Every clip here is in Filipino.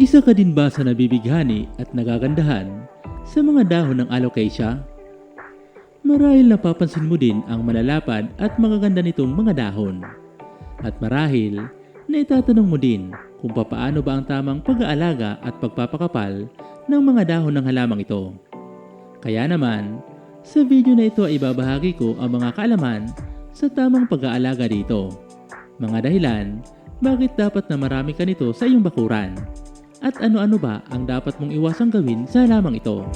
Isa ka din ba sa nabibighani at nagagandahan sa mga dahon ng alocasia? Marahil napapansin mo din ang malalapad at magaganda nitong mga dahon. At marahil, naitatanong mo din kung papaano ba ang tamang pag-aalaga at pagpapakapal ng mga dahon ng halamang ito. Kaya naman, sa video na ito ay ibabahagi ko ang mga kaalaman sa tamang pag-aalaga dito. Mga dahilan, bakit dapat na marami ka nito sa iyong bakuran? At ano-ano ba ang dapat mong iwasang gawin sa halamang ito?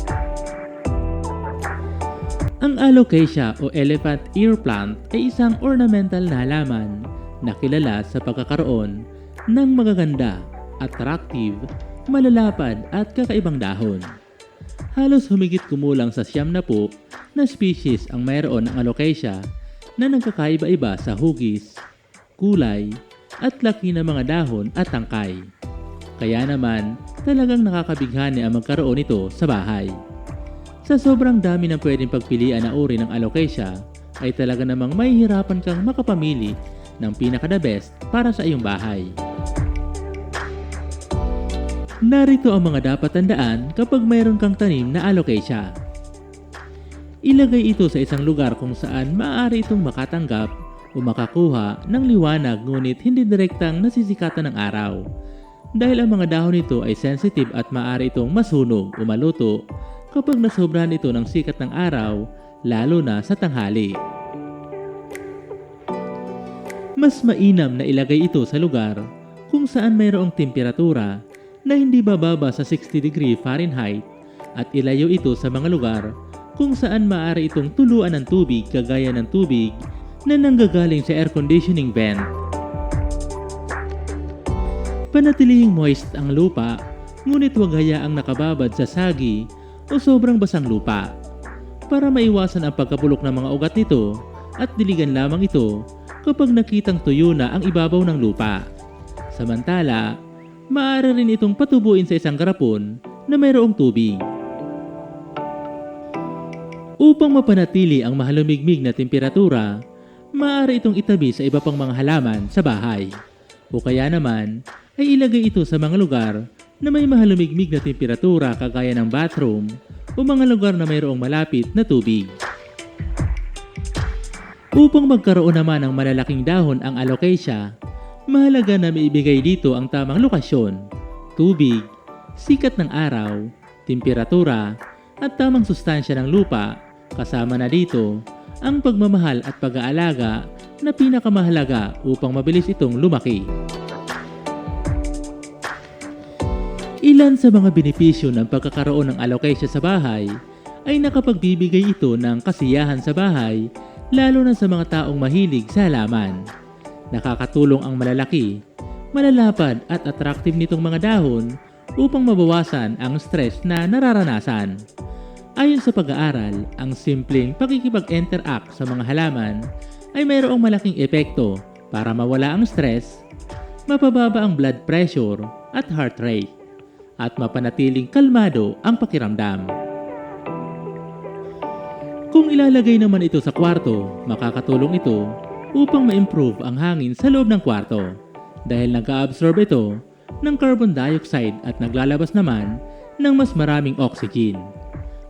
Ang alocasia o elephant ear plant ay isang ornamental na halaman na kilala sa pagkakaroon ng magaganda, attractive, malalapad at kakaibang dahon. Halos humigit kumulang sa siyam na po na species ang mayroon ng alocasia na nagkakaiba-iba sa hugis, kulay, at laki ng mga dahon at tangkay. Kaya naman, talagang nakakabighani ang magkaroon nito sa bahay. Sa sobrang dami ng pwedeng pagpilian na uri ng alocasia, ay talaga namang mahihirapan kang makapamili ng pinaka-the best para sa iyong bahay. Narito ang mga dapat tandaan kapag mayroon kang tanim na alocasia. Ilagay ito sa isang lugar kung saan maaari itong makatanggap o makakuha ng liwanag ngunit hindi direktang nasisikatan ng araw. Dahil ang mga dahon nito ay sensitive at maaari itong masunog o maluto kapag nasobrahan ito ng sikat ng araw, lalo na sa tanghali. Mas mainam na ilagay ito sa lugar kung saan mayroong temperatura na hindi bababa sa 60 degree Fahrenheit at ilayo ito sa mga lugar kung saan maaari itong tuluan ng tubig kagaya ng tubig na nanggagaling sa air conditioning vent. Panatilihing moist ang lupa, ngunit huwag hayaang nakababad sa sagi o sobrang basang lupa. Para maiwasan ang pagkabulok ng mga ugat nito at diligan lamang ito kapag nakitang tuyo na ang ibabaw ng lupa. Samantala, maaari rin itong patubuin sa isang garapon na mayroong tubig. Upang mapanatili ang mahalumigmig na temperatura, maaari itong itabi sa iba pang mga halaman sa bahay. O kaya naman ay ilagay ito sa mga lugar na may mahalumigmig na temperatura kagaya ng bathroom o mga lugar na mayroong malapit na tubig. Upang magkaroon naman ng malalaking dahon ang alocasia, mahalaga na maibigay dito ang tamang lokasyon, tubig, sikat ng araw, temperatura, at tamang sustansya ng lupa, kasama na dito ang pagmamahal at pag-aalaga na pinakamahalaga upang mabilis itong lumaki. Ilan sa mga benepisyo ng pagkakaroon ng alocasia sa bahay ay nakapagbibigay ito ng kasiyahan sa bahay lalo na sa mga taong mahilig sa halaman. Nakakatulong ang malalaki, malalapad at attractive nitong mga dahon upang mabawasan ang stress na nararanasan. Ayon sa pag-aaral, ang simpleng pakikipag-interact sa mga halaman ay mayroong malaking epekto para mawala ang stress, mapababa ang blood pressure at heart rate, at mapanatiling kalmado ang pakiramdam. Kung ilalagay naman ito sa kwarto, makakatulong ito upang ma-improve ang hangin sa loob ng kwarto dahil nag-absorb ito ng carbon dioxide at naglalabas naman ng mas maraming oxygen.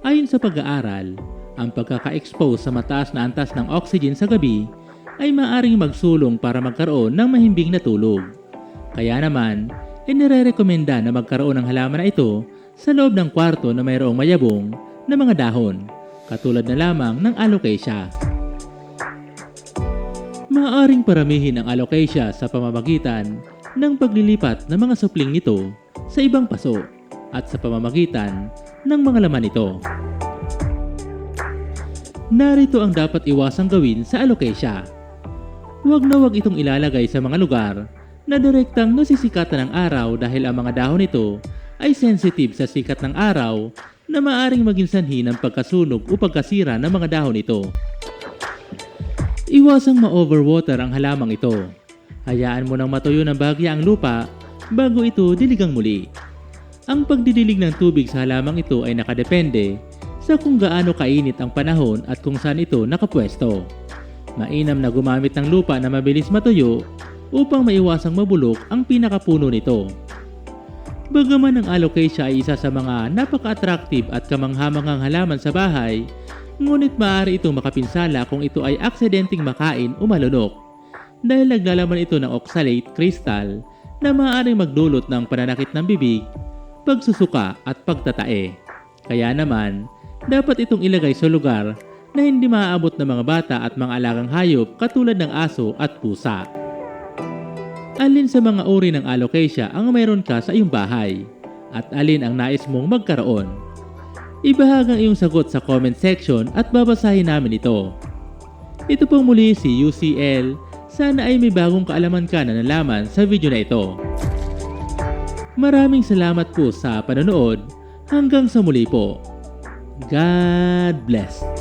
Ayon sa pag-aaral, ang pagkaka-expose sa mataas na antas ng oxygen sa gabi ay maaring magsulong para magkaroon ng mahimbing na tulog. Kaya naman, inire-rekomenda na magkaroon ng halaman na ito sa loob ng kwarto na mayroong mayabong na mga dahon, katulad na lamang ng alocasia. Maaaring paramihin ang alocasia sa pamamagitan ng paglilipat ng mga supling nito sa ibang paso at sa pamamagitan ng mga laman nito. Narito ang dapat iwasang gawin sa alocasia. Huwag na huwag itong ilalagay sa mga lugar na direktang nasisikatan ng araw dahil ang mga dahon nito ay sensitive sa sikat ng araw na maaring maging sanhi ng pagkasunog o pagkasira ng mga dahon nito. Iwasang ma-overwater ang halamang ito. Hayaan mo nang matuyo ng bagya ang lupa bago ito diligang muli. Ang pagdidilig ng tubig sa halamang ito ay nakadepende sa kung gaano kainit ang panahon at kung saan ito nakapwesto. Mainam na gumamit ng lupa na mabilis matuyo upang maiwasang mabulok ang pinakapuno nito. Bagaman ang alocasia ay isa sa mga napaka-attractive at kamanghamanghang halaman sa bahay, ngunit maaari itong makapinsala kung ito ay aksidenteng makain o malunok dahil naglalaman ito ng oxalate crystal na maaaring magdulot ng pananakit ng bibig, pagsusuka at pagtatae. Kaya naman, dapat itong ilagay sa lugar na hindi maaabot ng mga bata at mga alagang hayop katulad ng aso at pusa. Alin sa mga uri ng alocasia ang mayroon ka sa iyong bahay? At alin ang nais mong magkaroon? Ibahag ang iyong sagot sa comment section at babasahin namin ito. Ito pong muli si UCL. Sana ay may bagong kaalaman ka na nalaman sa video na ito. Maraming salamat po sa panonood. Hanggang sa muli po. God bless.